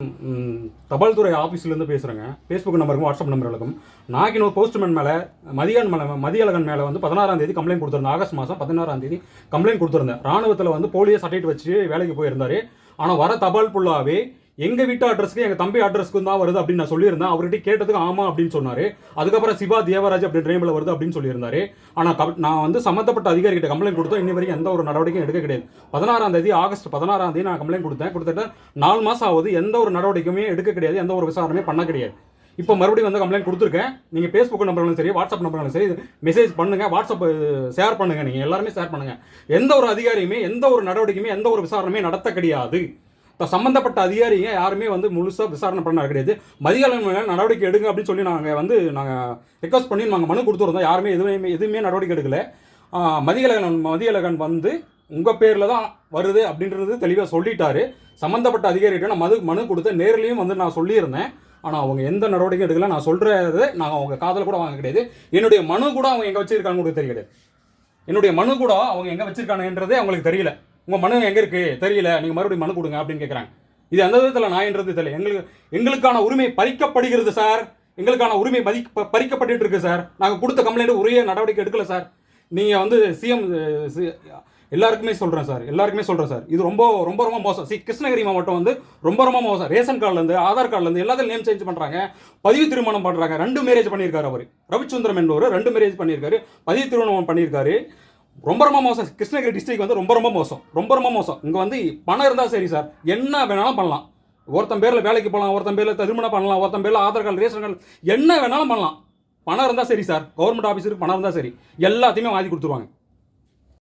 தபால்துறை தபால் துறை ஆஃபீஸ்லேருந்து பேசுகிறேங்க ஃபேஸ்புக் நம்பருக்கும் வாட்ஸ்அப் நம்பர்களுக்கும் நாகின் போஸ்ட்மேன் மேலே மதியான் மேலே மதியழகன் மேலே வந்து பதினாறாம் தேதி கம்ப்ளைண்ட் கொடுத்துருந்தேன். ஆகஸ்ட் மாதம் பதினாறாம் தேதி கம்ப்ளைண்ட் கொடுத்துருந்தேன். ராணுவத்தில் வந்து போலியோ சர்டிஃபிகேட் வச்சு வேலைக்கு போயிருந்தார். ஆனால் வர தபால் ஃபுல்லாகவே எங்கள் வீட்டு அட்ரஸ்க்கு எங்கள் தம்பி அட்ரஸ்க்கு தான் வருது அப்படின்னு நான் சொல்லியிருந்தேன். அவர்கிட்ட கேட்டதுக்கு ஆமாம் அப்படின்னு சொன்னார். அதுக்கப்புறம் சிவா தேவராஜ் அப்படின்ற நேமில் வருது அப்படின்னு சொல்லியிருந்தாரு. ஆனால் கப் நான் வந்து சம்மந்தப்பட்ட அதிகாரிகிட்ட கம்ப்ளைண்ட் கொடுத்தோம். இன்னி வரைக்கும் எந்த ஒரு நடவடிக்கையும் எடுக்க கிடையாது. பதினாறாம் தேதி ஆகஸ்ட் பதினாறாம் தேதி நான் கம்ப்ளைண்ட் கொடுத்தேன். கொடுத்துட்டு நாலு மாதம் ஆகுது. எந்த ஒரு நடவடிக்கையுமே எடுக்க கிடையாது. எந்த ஒரு விசாரணையும் பண்ண கிடையாது. இப்போ மறுபடியும் வந்து கம்ப்ளைண்ட் கொடுத்துருக்கேன். நீங்கள் ஃபேஸ்புக் நம்பர்களும் சரி வாட்ஸ்அப் நம்பர்களும் சரி மெசேஜ் பண்ணுங்க. வாட்ஸ்அப் ஷேர் பண்ணுங்கள் நீங்கள் எல்லாருமே ஷேர் பண்ணுங்கள் எந்த ஒரு அதிகாரியுமே எந்த ஒரு நடவடிக்கையுமே எந்த ஒரு விசாரணையுமே நடத்த கிடையாது. இப்போ சம்மந்தப்பட்ட அதிகாரிங்க யாருமே வந்து முழுசாக விசாரணை பண்ண கிடையாது. மதிகாலம் மேலே நடவடிக்கை எடுங்க அப்படின்னு சொல்லி நாங்கள் வந்து நாங்கள் ரெக்வஸ்ட் பண்ணி நாங்கள் மனு கொடுத்துருந்தோம். யாருமே எதுவுமே எதுவுமே நடவடிக்கை எடுக்கல. மதிகலகன் மதியழகன் வந்து உங்கள் பேரில் தான் வருது அப்படின்றது தெளிவாக சொல்லிட்டாரு. சம்மந்தப்பட்ட அதிகாரிகிட்ட நான் மது மனு கொடுத்து நேர்லேயும் வந்து நான் சொல்லியிருந்தேன். ஆனால் அவங்க எந்த நடவடிக்கையும் எடுக்கல. நான் சொல்கிறது நாங்கள் அவங்க காதில் கூட வாங்க கிடையாது. என்னுடைய மனு கூட அவங்க எங்கே வச்சுருக்காங்க கூட தெரியல என்னுடைய மனு கூட அவங்க எங்கே வச்சுருக்காங்கன்றதே அவங்களுக்கு தெரியல. உங்கள் மனு எங்கே இருக்குது தெரியல. நீங்கள் மறுபடியும் மனு கொடுங்க அப்படின்னு கேட்குறாங்க இது எந்த விதத்தில் நாயன்றது தெரியல. எங்களுக்கு எங்களுக்கான உரிமை பறிக்கப்படுகிறது சார். எங்களுக்கான உரிமை பதி பறிக்கப்பட்டு இருக்கு சார். நாங்கள் கொடுத்த கம்ப்ளைண்ட் உரிய நடவடிக்கை எடுக்கல சார். நீங்கள் வந்து சிஎம் எல்லாருக்குமே சொல்கிறேன் சார். எல்லாருக்குமே சொல்கிறேன் சார். இது ரொம்ப ரொம்ப ரொம்ப மோசம். சி கிருஷ்ணகிரி மாவட்டம் வந்து ரொம்ப ரொம்ப மோசம். ரேஷன் கார்டுலேருந்து ஆதார் கார்டுலேருந்து எல்லாத்தையும் நேம் சேஞ்ச் பண்ணுறாங்க பதிவு திருமணம் பண்ணுறாங்க ரெண்டு மேரேஜ் பண்ணியிருக்காரு அவர். ரவிச்சந்திரம் என்பவர் ரெண்டு மேரேஜ் பண்ணியிருக்காரு. பதிவு திருமணம் பண்ணியிருக்காரு. ரொம்ப ரொம்ப மோசம். கிருஷ்ணகிரி டிஸ்ட்ரிக் வந்து ரொம்ப ரொம்ப மோசம். ரொம்ப ரொம்ப மோசம். இங்கே வந்து பணம் இருந்தால் சரி சார். என்ன வேணாலும் பண்ணலாம். ஒருத்தன் பேரில் வேலைக்கு போகலாம் ஒருத்தன் பேரில் திருமணம் பண்ணலாம் ஒருத்தன் பேரில் ஆதார் கார்டு ரேஷன் கார்டு என்ன வேணாலும் பண்ணலாம். பணம் இருந்தால் சரி சார். கவர்மெண்ட் ஆஃபீஸருக்கு பணம் இருந்தால் சரி. எல்லாத்தையுமே வாங்கி கொடுத்துருவாங்க.